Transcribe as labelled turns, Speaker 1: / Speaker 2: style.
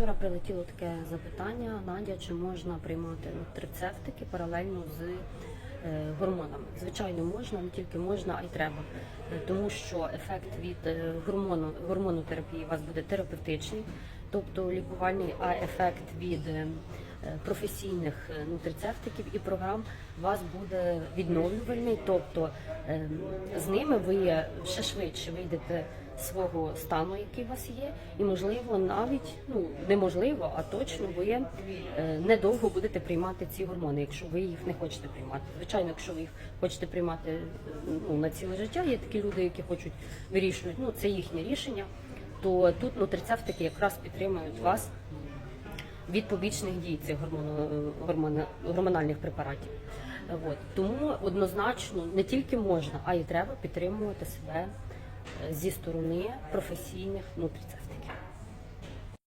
Speaker 1: Вчора прилетіло таке запитання, Надя, чи можна приймати нутрицептики паралельно з е, гормонами? Звичайно, можна, не тільки можна, а й треба. Е, Тому що ефект від е, гормону, гормонотерапії у вас буде терапевтичний, тобто лікувальний, а ефект від професійних нутрицептиків і програм вас буде відновлювальний, тобто е, з ними ви ще швидше вийдете свого стану, який у вас є, і можливо навіть ну неможливо, а точно ви е, недовго будете приймати ці гормони, якщо ви їх не хочете приймати. Звичайно, якщо ви їх хочете приймати е, ну, на ціле життя, є такі люди, які хочуть вирішують, ну це їхнє рішення. То тут нутрицептики якраз підтримують вас від побічних дій цих гормоно- гормоно- гормональних препаратів. От. Тому однозначно не тільки можна, а й треба підтримувати себе е, зі сторони професійних нутрицевтиків.